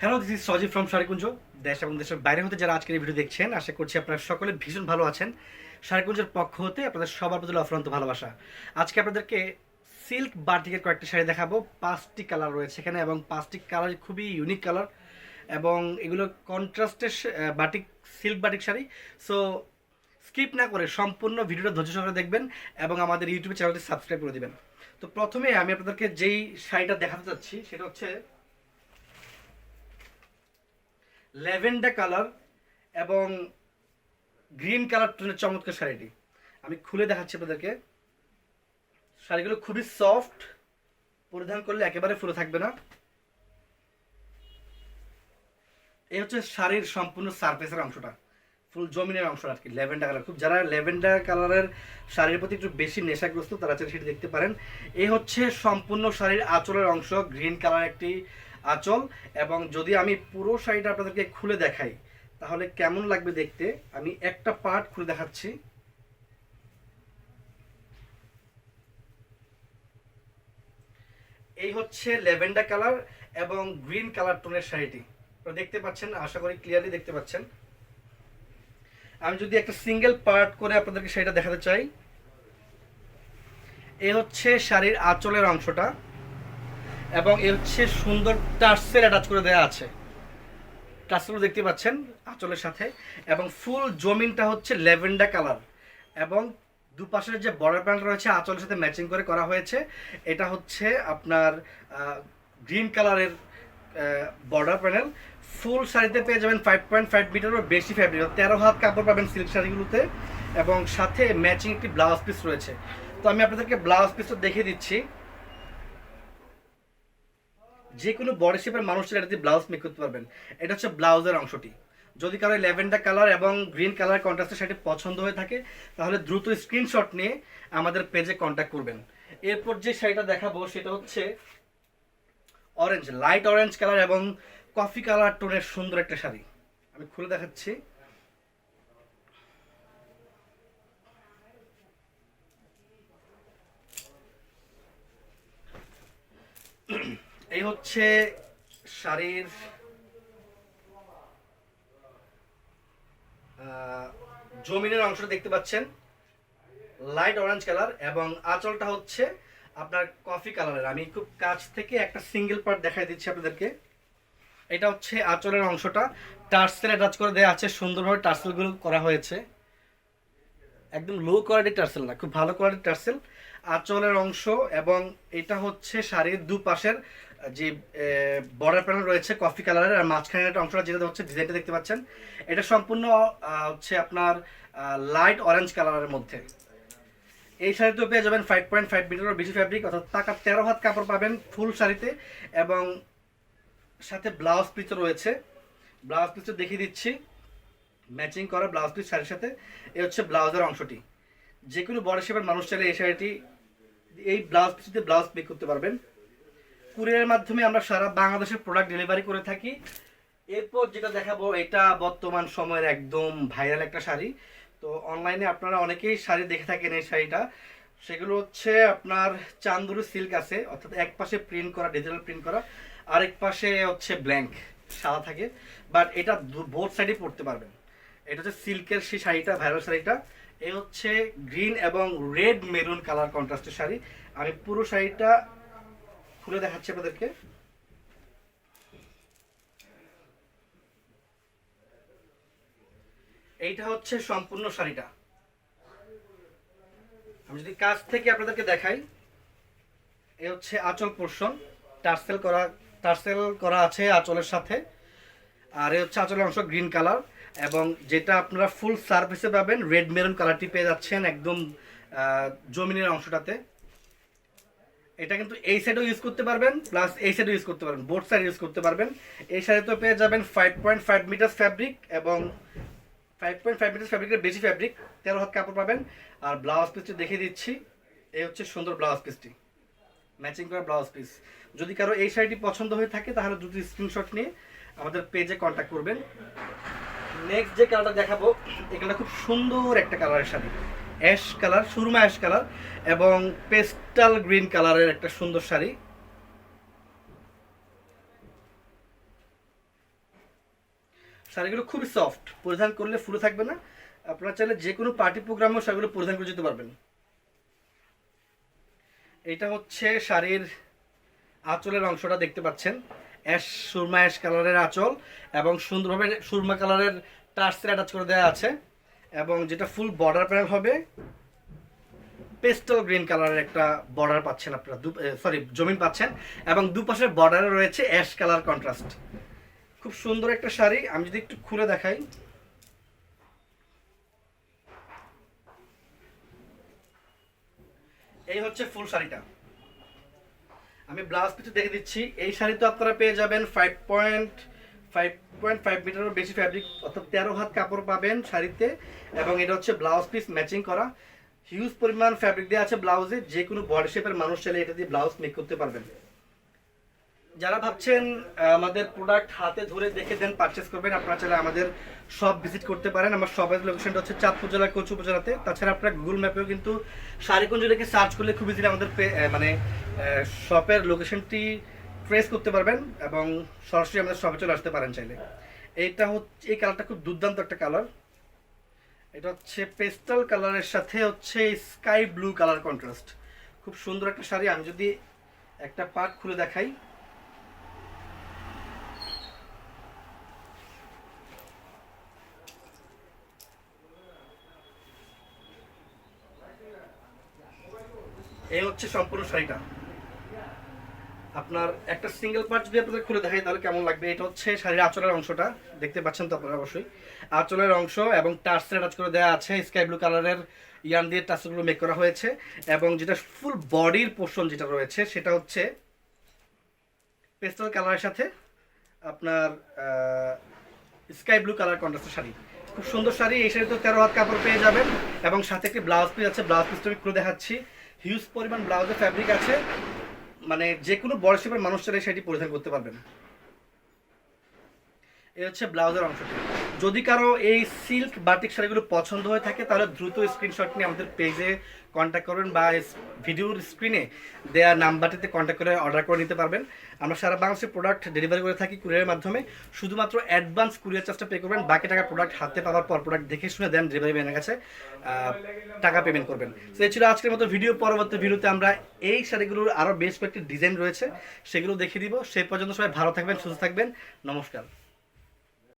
Hello this is Sajib from Sharikunja দেশ এবং দেশের বাইরে হতে যারা আজকের এই ভিডিও দেখছেন, আশা করছি আপনারা সকলে ভীষণ ভালো আছেন। শারিকুঞ্জের পক্ষ হতে আপনাদের সবার প্রতি অফরন্ত ভালোবাসা। আজকে আপনাদেরকে সিল্ক বাটিকের কয়েকটি শাড়ি দেখাবো। পাঁচটি কালার রয়েছে এখানে এবং পাঁচটি কালার খুবই ইউনিক কালার এবং এগুলো কন্ট্রাস্টের batik silk batik sari. So skip না করে সম্পূর্ণ ভিডিওটা ধৈর্য সহকারে দেখবেন এবং আমাদের ইউটিউব চ্যানেলটি সাবস্ক্রাইব করে দেবেন। তো প্রথমে আমি আপনাদেরকে যেই শাড়িটা দেখাতে চাচ্ছি, সেটা হচ্ছে ল্যাভেন্ডার কালার এবং গ্রিন কালার চমৎকার শাড়িটি। আমি খুলে দেখাচ্ছি আপনাদেরকে। শাড়িগুলো খুবই সফট, পরিধান করলে একেবারে ফুলে থাকবে না। এই হচ্ছে শাড়ির সম্পূর্ণ সারফেসের অংশটা, ফুল জমিনের অংশ আর কি, ল্যাভেন্ডার কালার। খুব যারা ল্যাভেন্ডার কালারের শাড়ির প্রতি একটু বেশি নেশাগ্রস্ত, তারা চাইলে সেটি দেখতে পারেন। এই হচ্ছে সম্পূর্ণ শাড়ির আঁচলের অংশ, গ্রিন কালার একটি আঁচল এবং যদি আমি পুরো শাড়িটা আপনাদেরকে খুলে দেখাই, তাহলে কেমন লাগবে দেখতে? আমি একটা পার্ট খুলে দেখাচ্ছি। এই হচ্ছে ল্যাভেন্ডার কালার এবং গ্রিন কালার টোনের শাড়িটি। দেখতে পাচ্ছেন, আশা করি ক্লিয়ারলি দেখতে পাচ্ছেন। আমি যদি একটা সিঙ্গেল পার্ট করে আপনাদেরকে শাড়িটা দেখাতে চাই এ হচ্ছে শাড়ির আঁচলের অংশটা। এবং এ হচ্ছে সুন্দর টার্সেল অ্যাটাচ করে দেওয়া আছে। টার্সেলগুলো দেখতে পাচ্ছেন আঁচলের সাথে। এবং ফুল জমিনটা হচ্ছে ল্যাভেন্ডার কালার। এবং দুপাশের যে বর্ডার প্যান্ট রয়েছে, আঁচলের সাথে ম্যাচিং করে করা হয়েছে। এটা হচ্ছে আপনার গ্রিন কালারের বর্ডার প্যানেল ফুল শাড়িতে পেয়ে যাবেন ফাইভ পয়েন্ট ফাইভ মিটারও বেশি ফ্যাব্রিক তেরো হাত কাপড় পাবেন সিল্ক শাড়িগুলোতে। এবং সাথে ম্যাচিং একটি ব্লাউজ পিস রয়েছে। তো আমি আপনাদেরকে ব্লাউজ পিসটা দেখিয়ে দিচ্ছি। যে কোনো বডি শেপের মানুষ চাইলে দিয়ে ব্লাউজ মেক করতে পারবেন। এটা হচ্ছে ব্লাউজের অংশটি। যদি কারও ল্যাভেন্ডার কালার এবং গ্রিন কালার কন্ট্রাস্টের শাড়ি পছন্দ হয়ে থাকে, তাহলে দ্রুত স্ক্রিনশট নিয়ে আমাদের পেজে কন্ট্যাক্ট করবেন। এরপর যে শাড়িটা দেখাবো, সেটা হচ্ছে অরেঞ্জ লাইট অরেঞ্জ কালার এবং কফি কালার টোনের সুন্দর একটা শাড়ি। আমি খুলে দেখাচ্ছি এই হচ্ছে শাড়ির জমিনের অংশটা দেখতে পাচ্ছেন। লাইট অরেঞ্জ কালার এবং আঁচলটা হচ্ছে আপনার কফি কালারের আমি খুব কাছ থেকে একটা সিঙ্গেল পার্ট দেখাই দিচ্ছি আপনাদেরকে। এটা হচ্ছে আঁচলের অংশটা। টার্সেল অ্যাটাচ করে দেওয়া আছে। সুন্দরভাবে টার্সেলগুলো করা হয়েছে। একদম লো কোয়ালিটির টার্সেল না, খুব ভালো কোয়ালিটির টার্সেল আঁচলের অংশ এবং এটা হচ্ছে শাড়ির দুপাশের যে বর্ডার প্যানেল রয়েছে কফি কালারের আর মাঝখানের একটা অংশটা যেটা হচ্ছে ডিজাইনটা দেখতে পাচ্ছেন। এটা সম্পূর্ণ হচ্ছে আপনার লাইট অরেঞ্জ কালারের মধ্যে। এই শাড়িতে পেয়ে যাবেন ফাইভ পয়েন্ট ফাইভ মিটারের বেশি ফ্যাব্রিক অর্থাৎ টাকা তেরো হাত কাপড় পাবেন ফুল শাড়িতে এবং সাথে ব্লাউজ পিসও রয়েছে। ব্লাউজ পিসও দেখিয়ে দিচ্ছি। ম্যাচিং করা ব্লাউজ পিস শাড়ির সাথে, এই হচ্ছে ব্লাউজের অংশটি। যে কোনো বড় শেপের মানুষ চাইলে এই শাড়িটি, এই ব্লাউজ পিসিতে ব্লাউজ মেক করতে পারবেন। কুরিয়ারের মাধ্যমে আমরা সারা বাংলাদেশের প্রোডাক্ট ডেলিভারি করে থাকি। এরপর যেটা দেখাবো, এটা বর্তমান সময়ের একদম ভাইরাল একটা শাড়ি। তো অনলাইনে আপনারা অনেকেই শাড়ি দেখে থাকেন এই শাড়িটা। সেগুলো হচ্ছে আপনার চান্দুরি সিল্ক আছে, অর্থাৎ এক পাশে প্রিন্ট করা ডিজিটাল প্রিন্ট করা, আরেক পাশে হচ্ছে ব্ল্যাঙ্ক সাদা থাকে। বাট এটা বোথ সাইডে পরতে পারবেন। এটা হচ্ছে সিল্কের সেই শাড়িটা ভাইরাল শাড়িটা। এই হচ্ছে গ্রিন এবং রেড মেরুন কালার কন্ট্রাস্টের শাড়ি। আমি পুরো শাড়িটা খুলে দেখাচ্ছি আপনাদেরকে। এইটা হচ্ছে সম্পূর্ণ শাড়িটা। আমি যদি কাছ থেকে আপনাদেরকে দেখাই, এ হচ্ছে আঁচল পোর্শন। টার্সেল করা টার্সেল করা আছে আঁচলের সাথে। আর এ হচ্ছে আঁচলের অংশ গ্রিন কালার। এবং যেটা আপনারা ফুল সার্ভিসে পাবেন রেড মেরুন কালারটি পেয়ে যাচ্ছেন একদম জমিনের অংশটাতে। এটা কিন্তু এই সাইডও ইউজ করতে পারবেন প্লাস এই সাইডেও ইউজ করতে পারবেন বোর্ড সাইড ইউজ করতে পারবেন। এই সাইডে শাড়িতে পেয়ে যাবেন five point five metre fabric এবং ফাইভ পয়েন্ট ফাইভ মিটার ফ্যাব্রিকের বেশি ফ্যাব্রিক তেরো হাত কাপড় পাবেন। আর ব্লাউজ পিসটি দেখিয়ে দিচ্ছি, এই হচ্ছে সুন্দর ব্লাউজ পিসটি ম্যাচিং করা ব্লাউজ পিস যদি কারও এই শাড়িটি পছন্দ হয়ে থাকে, তাহলে দুটি স্ক্রিনশট নিয়ে আমাদের পেজে কন্ট্যাক্ট করবেন। নেক্সট যে কালারটা দেখাবো, এই খুব সুন্দর একটা কালারের শাড়ি। অ্যাশ কালার সুরমা অ্যাশ কালার এবং পেস্টাল গ্রিন কালারের একটা সুন্দর শাড়ি। শাড়িগুলো খুবই সফট পরিধান করলে ফুলে থাকবে না। আপনারা চাইলে যে কোনো পার্টি প্রোগ্রামেও শাড়িগুলো পরিধান করে যেতে পারবেন। এটা হচ্ছে শাড়ির আঁচলের অংশটা দেখতে পাচ্ছেন। অ্যাশ সুরমা অ্যাশ কালারের আঁচল এবং সুন্দরভাবে সুরমা কালারের টার্সের অ্যাটাচ করে দেওয়া আছে এবং যেটা ফুল বর্ডার প্যানেল হবে পেস্টল গ্রিন কালারের একটা বর্ডার পাচ্ছেন আপনারা, দু সরি জমিন পাচ্ছেন এবং দুপাশের বর্ডারে রয়েছে অ্যাশ কালার কন্ট্রাস্ট খুব সুন্দর একটা শাড়ি, আমি যদি একটু খুলে দেখাই। এই হচ্ছে ফুল শাড়িটা। আমি ব্লাউজ পিছু দেখে দিচ্ছি। এই শাড়ি তো আপনারা পেয়ে যাবেন five point five point five মিটারের বেশি ফ্যাব্রিক অর্থাৎ তেরো হাত কাপড় পাবেন শাড়িতে, এবং এটা হচ্ছে ব্লাউজ পিস ম্যাচিং করা। হিউজ পরিমাণ ফ্যাব্রিক দেওয়া আছে ব্লাউজে যে কোনো বডি শেপের মানুষ চাইলে এটা দিয়ে ব্লাউজ মেক করতে পারবেন। যারা ভাবছেন আমাদের প্রোডাক্ট হাতে ধরে দেখে দেন পারচেস করবেন, আপনারা চাইলে আমাদের সব ভিজিট করতে পারেন। আমার শপের লোকেশনটা হচ্ছে চাঁদপুর জেলার কচু উপজেলাতে। তাছাড়া আপনারা গুগল ম্যাপেও কিন্তু শাড়িকুঞ্জ লিখে সার্চ করলে খুব ইজিলি আমাদের মানে শপের লোকেশনটি ট্রেস করতে পারবেন এবং সরাসরি আমাদের শপে চলে আসতে পারেন চাইলে। এইটা হচ্ছে, এই কালারটা খুব দুর্দান্ত একটা কালার এটা হচ্ছে পেস্টাল কালারের সাথে হচ্ছে স্কাই ব্লু কালার কন্ট্রাস্ট খুব সুন্দর একটা শাড়ি। আমি যদি একটা পার্ট খুলে দেখাই। এই হচ্ছে সম্পূর্ণ শাড়িটা। আপনার একটা সিঙ্গেল পার্ট যদি আপনাদের খুলে দেখাই, তাহলে কেমন লাগবে? এটা হচ্ছে শাড়ির আঁচলের অংশটা। দেখতে পাচ্ছেন তো আপনারা অবশ্যই। আঁচলের অংশ এবং টার্সের টাচ করে দেওয়া আছে স্কাই ব্লু কালারের ইয়ান দিয়ে টার্সগুলো মেক করা হয়েছে। এবং যেটা ফুল বডির পোর্শন যেটা রয়েছে, সেটা হচ্ছে পেস্টাল কালারের সাথে আপনার স্কাই ব্লু কালার কন্ট্রাস্টের শাড়ি। খুব সুন্দর শাড়ি, এই শাড়ি তো তেরো হাত কাপড় পেয়ে যাবেন। এবং সাথে একটি ব্লাউজ পিস আছে ব্লাউজ পিসটা আমি খুলে দেখাচ্ছি। হিউজ পরিমাণ ব্লাউজের ফ্যাব্রিক আছে। মানে যে কোনো বয়সের মানুষ চাইলে সেটি পরিধান করতে পারবেন এই হচ্ছে ব্লাউজের অংশটি। যদি কারও এই সিল্ক বাটিক শাড়িগুলো পছন্দ হয়ে থাকে, তাহলে দ্রুত স্ক্রিনশট নিয়ে আমাদের পেজে কন্ট্যাক্ট করবেন বা ভিডিওর স্ক্রিনে দেওয়া নাম্বারটিতে কন্ট্যাক্ট করে অর্ডার করে নিতে পারবেন। আমরা সারা বাংলাদেশের প্রোডাক্ট ডেলিভারি করে থাকি কুরিয়ারের মাধ্যমে। শুধুমাত্র অ্যাডভান্স কুরিয়ার চার্জটা পে করবেন, বাকি টাকা প্রোডাক্ট হাতে পাওয়ার পর প্রোডাক্ট দেখে শুনে দেন ডেলিভারি ম্যানের কাছে টাকা পেমেন্ট করবেন। তো এই ছিল আজকের মতো ভিডিও পরবর্তী ভিডিওতে আমরা এই শাড়িগুলোর আরও বেশ কয়েকটি ডিজাইন রয়েছে, সেগুলো দেখিয়ে দিব। সেই পর্যন্ত সবাই ভালো থাকবেন, সুস্থ থাকবেন। নমস্কার।